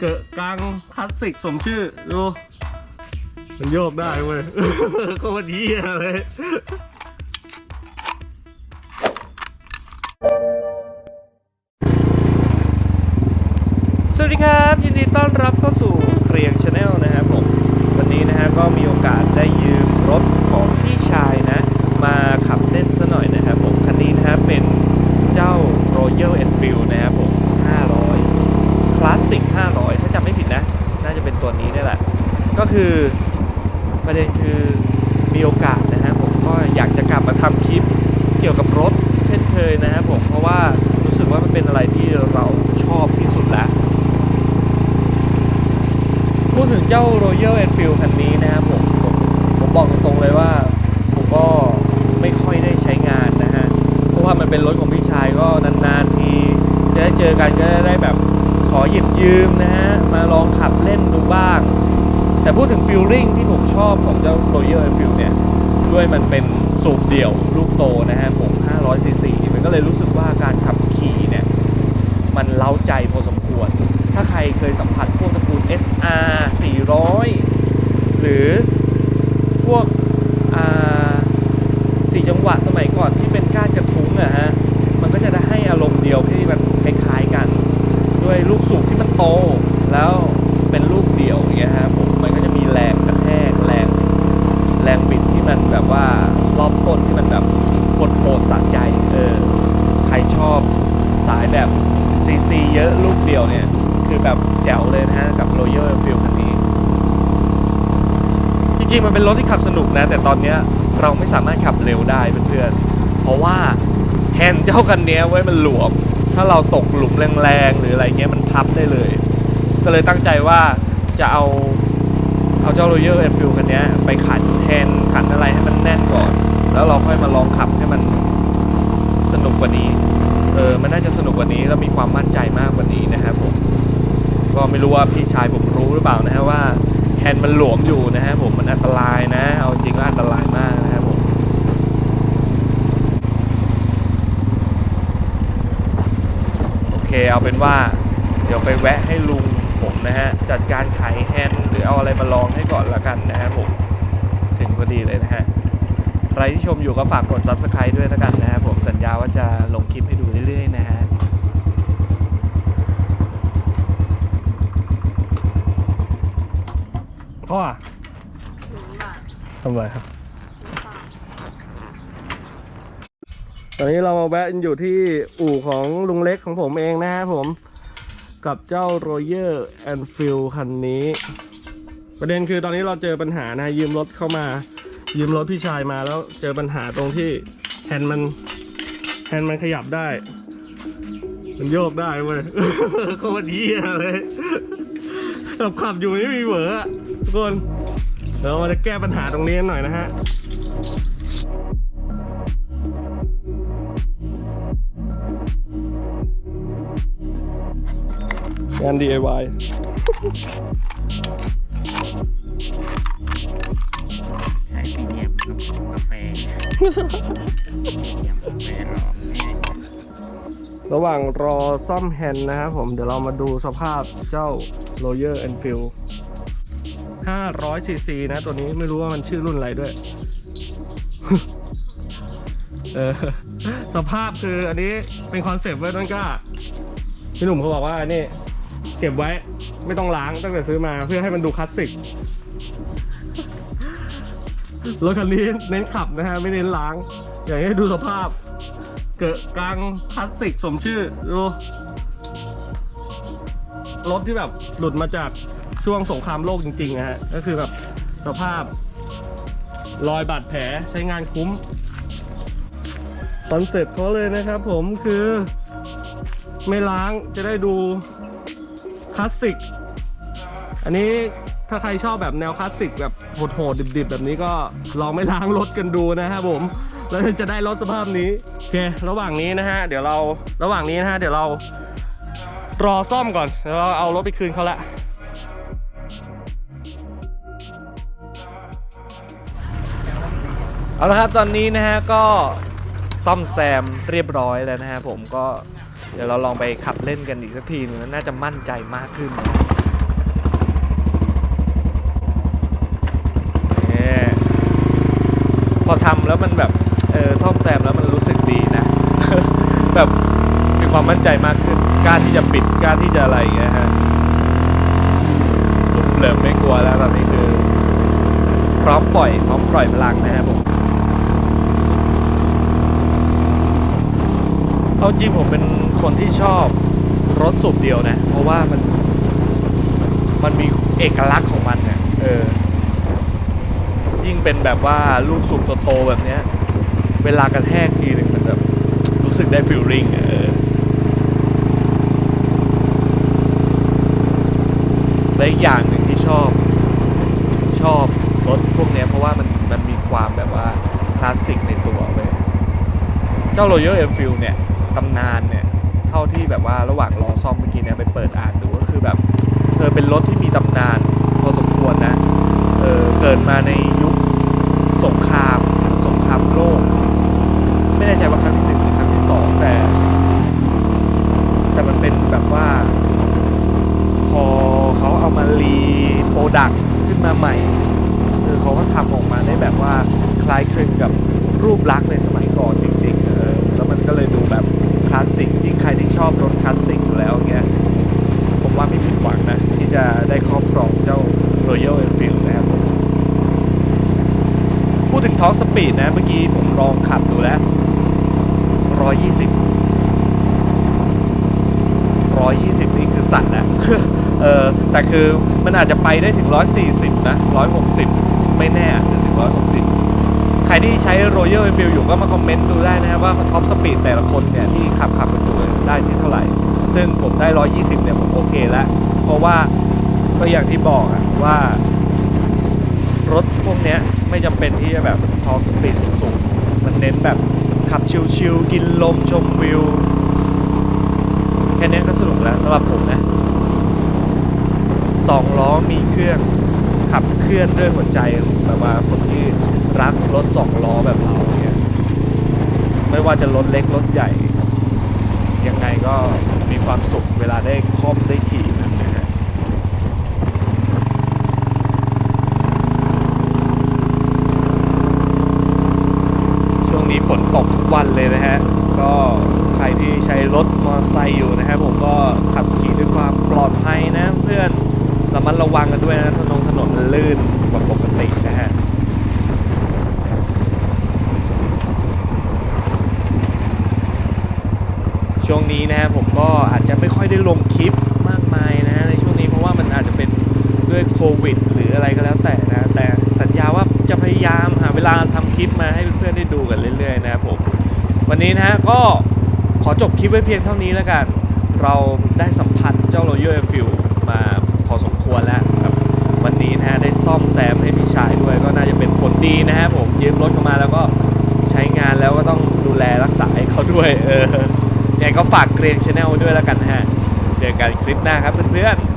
เกะกลางคลาสสิกสมชื่อดูมันโยกได้เว้ย ก็วันนี้เลยสวัสดีครับ ยินดีต้อนรับเข้าสู่เกรียงชาแนลนะครับผม วันนี้นะฮะก็มีโอกาสได้ยืมรถของพี่ชายนะ มาขับเล่นซะหน่อยนะครับผม คันนี้นะฮะเป็นเจ้า Royal Enfield นะครับผม 500 คลาสสิก 500 ถ้าจำไม่ผิดนะ น่าจะเป็นตัวนี้นี่แหละ ก็คือประเด็นคือมีโอกาสนะฮะผมก็อยากจะกลับมาทำคลิปเกี่ยวกับรถ เช่นเคยนะฮะผมเพราะว่ารู้สึกว่ามันเป็นอะไรที่เราชอบที่สุดแล้ว พูดถึงเจ้า Royal Enfield คันนี้นะฮะบผมผมผมบอกตรงๆเลยว่า ผมก็ไม่ค่อยได้ใช้งานนะฮะ เพราะว่ามันเป็นรถของพี่ชายก็นานๆที จะได้เจอกันก็จะได้แบบขอหยิบยืมนะฮะ มาลองขับเล่นดูบ้าง แต่ พูดถึงฟิลลิ่งที่ผมชอบของเจ้า Royal Enfield เนี่ยด้วยมันเป็นสูบเดี่ยวลูกโตนะฮะผม500ซีซีมันก็เลยรู้สึกว่าการขับขี่เนี่ย มันเล้าใจพอสมควร ถ้าใครเคยสัมผัสพวกตระกูล SR 400 หรือพวกสี่จังหวะสมัยก่อนที่เป็นก้านกระทุ้งอะฮะ มันก็จะได้ให้อารมณ์เดียวที่มันคล้ายๆกัน ด้วยลูกสูบที่มันโต แล้ว แรงบิดที่มันแบบว่ารอบต้นที่มันแบบโหดโหดสะใจเออใครชอบสายแบบซีซีเยอะลูกเดียวเนี่ย คือแบบแจ๋วเลยนะฮะ กับ Royal Enfield คันนี้ จริงๆ มันเป็นรถที่ขับสนุกนะ แต่ตอนเนี้ยเราไม่สามารถขับเร็วได้เพื่อนๆ เพราะว่าแฮนด์เจ้าคันเนี้ยไว้มันหลวม ถ้าเราตกหลุมแรงๆ หรืออะไรเงี้ยมันทับได้เลย ก็เลยตั้งใจว่าจะเอา เอาเจ้า Royal Enfield คันเนี้ยไปขันแฮนขันอะไรให้มันแน่นก่อน แล้วเราค่อยมาลองขับให้มันสนุกกว่านี้ เออ มันน่าจะสนุกกว่านี้แล้วมีความมั่นใจมากกว่านี้นะครับผม ก็ไม่รู้ว่าพี่ชายผมรู้หรือเปล่านะฮะว่าแฮนด์มันหลวมอยู่นะฮะผมมันอันตรายนะ เอาจริงว่าอันตรายมากนะครับผมโอเคเอาเป็นว่า เดี๋ยวไปแวะให้ลุง ผมนะฮะ จัดการไขแฮนด์หรือเอาอะไรมาลองให้ก่อนละกันนะฮะผม ถึงพอดีเลยนะฮะ ใครที่ชมอยู่ก็ฝากกด subscribe ด้วยนะกันนะฮะผมสัญญาว่าจะลงคลิปให้ดูเรื่อยๆนะฮะพ่ออะทำไรครับ ตอนนี้เรามาแวะอยู่ที่อู่ของลุงเล็กของผมเองนะฮะผม กับเจ้า Royal Enfield คันนี้ ประเด็นคือตอนนี้เราเจอปัญหานะยืมรถเข้ามา ยืมรถพี่ชายมาแล้วเจอปัญหาตรงที่แฮนด์มันแฮนด์มันขยับได้ มันโยกได้เว้ยโคตรเยี่ยเลยขับขับอยู่ไม่มีเหวอทุกคนเดี๋ยวเรามาจะแก้ปัญหาตรงนี้กันหน่อยนะฮะ งาน DIY ใช้ปีเนียมกาแฟปีเนียมกาแฟรอบนี้ระหว่างรอซ่อมแฮนด์นะครับผมเดี๋ยวเรามาดูสภาพเจ้า Royal Enfield 500 cc นะตัวนี้ไม่รู้ว่ามันชื่อรุ่นอะไรด้วยเออสภาพคืออันนี้เป็นคอนเซปต์ไว้ต้นกล้าพี่หนุ่มเขาบอกว่านี่ เก็บไว้ไม่ต้องล้างตั้งแต่ซื้อมาเพื่อให้มันดูคลาสสิกรถคันนี้เน้นขับนะฮะไม่เน้นล้าง อยากให้ดูสภาพ เกิดกลางคลาสสิกสมชื่อดูรถที่แบบหลุดมาจากช่วงสงครามโลกจริงๆนะฮะก็คือแบบสภาพ รอยบาดแผลใช้งานคุ้มคอนเซ็ปต์เขาเลยนะครับผมคือ ไม่ล้างจะได้ดู คลาสสิก อันนี้ถ้าใครชอบแบบแนวคลาสสิกแบบโหดๆดิบๆ แบบนี้ก็ลองไม่ล้างรถกันดูนะครับผม แล้วจะได้รถสภาพนี้ โอเค ระหว่างนี้นะฮะ เดี๋ยวเรา ระหว่างนี้นะฮะ เดี๋ยวเรารอซ่อมก่อน แล้วเราเอารถไปคืนเขาละเอาละครับ ตอนนี้นะฮะก็ซ่อมแซมเรียบร้อยแล้วนะฮะผมก็ เดี๋ยวเราลองไปขับเล่นกันอีกสักทีนึงน่าจะมั่นใจมากขึ้นนะพอทำแล้วมันแบบเออซ่อมแซมแล้วมันรู้สึกดีนะ แบบมีความมั่นใจมากขึ้นกล้าที่จะปิดกล้าที่จะอะไรองเงี้ยฮะลุมเหลิมไม่กลัวแล้วตอนนี้คือ พร้อมปล่อยพร้อมปล่อยพลังนะฮะผมเอาจริงผมเป็น คนที่ชอบรถสูบเดียวนะ เพราะว่ามันมันมีเอกลักษณ์ของมันเนี่ยเออ ยิ่งเป็นแบบว่าลูกสูบโตๆแบบเนี้ย เวลากระแทกทีหนึ่งมันแบบ รู้สึกได้ฟิลลิ่งเออและอีกอย่างหนึ่งที่ชอบชอบรถพวกเนี้ยเพราะว่ามันมันมีความแบบว่าคลาสสิกในตัวเว้ยเจ้า Royal Enfield เนี่ยตำนานเนี่ย เท่าที่แบบว่าระหว่างรอซ่อมเมื่อกี้เนี่ยไปเปิดอ่านดูก็คือแบบเออเป็นรถที่มีตำนานพอสมควรนะเออเกิดมาในยุคสงครามสงครามโลก ไม่แน่ใจว่าครั้งที่หนึ่งหรือครั้งที่สองแต่ แต่มันเป็นแบบว่า พอเขาเอามารีโปรดักขึ้นมาใหม่เออเขาก็ทำออกมาได้แบบว่าคล้ายคลึงกับรูปลักษณ์ในสมัยก่อนจริงๆเออแล้วมันก็เลยดูแบบคลาสสิก ใครที่ชอบรถคลาสสิกอยู่แล้วเงี้ยผมว่าไม่ผิดหวังนะ ที่จะได้ครอบครองเจ้า Royal Enfield นะครับผมพูดถึงท็อ p สปีดนะ เมื่อกี้ผมลองขับดูแล้ว 120 120 นี่คือสั่นนะเออแต่คือมันอาจจะไปได้ถึง 140 นะ 160 ไม่แน่อาจจะถึง 160 ครที่ใช้ Royal Enfield อยู่ก็มาคอมเมนต์ดูได้นะครับว่าท็อปสปีดแต่ละคนเนี่ยที่ขับขับกันอยู่ได้ที่เท่าไหร่ ซึ่งผมได้ 120 เนี่ยผมโอเคแล้ว เพราะว่าก็อย่างที่บอกอะว่ารถพวกเนี้ยไม่จำเป็นที่จะแบบท็อ l สปีดสูงๆ มันเน้นแบบขับชิลๆ กินลมชมวิว แค่นี้ก็สนุกแล้วสำหรับผมนะสองล้อมีเครื่องขับเคลื่อนด้วยหัวใจแบบว่าคนที่ รักรถสองล้อแบบเราเนี่ยไม่ว่าจะรถเล็กรถใหญ่ ยังไงก็มีความสุขเวลาได้คล่อมได้ขี่มันนะฮะช่วงนี้ฝนตกทุกวันเลยนะฮะ ก็ใครที่ใช้รถมอเตอร์ไซค์อยู่นะฮะผมก็ขับขี่ด้วยความปลอดภัยนะเพื่อนระมัดระวังกันด้วยนะถนนถนนมันลื่นกว่าปกตินะฮะ ช่วงนี้นะฮะผมก็อาจจะไม่ค่อยได้ลงคลิปมากมายนะฮะในช่วงนี้เพราะว่ามันอาจจะเป็นด้วยโควิด หรืออะไรก็แล้วแต่นะแต่สัญญาว่าจะพยายามหาเวลาทำคลิปมาให้เพื่อนๆได้ดูกันเรื่อยๆนะครับผมวันนี้นะฮะก็ขอจบคลิปไว้เพียงเท่านี้แล้วกัน เราได้สัมผัสเจ้า Royal Enfield มาพอสมควรแล้วครับวันนี้นะฮะได้ซ่อมแซมให้พี่ชายด้วยก็น่าจะเป็นผลดีนะฮะผมยืมรถเข้ามาแล้วก็ใช้งานแล้วก็ต้องดูแลรักษาให้เขาด้วยเออ ยังไงก็ฝากเกรียงชาแนลด้วยแล้วกันฮะ เจอกันคลิปหน้าครับเพื่อนๆ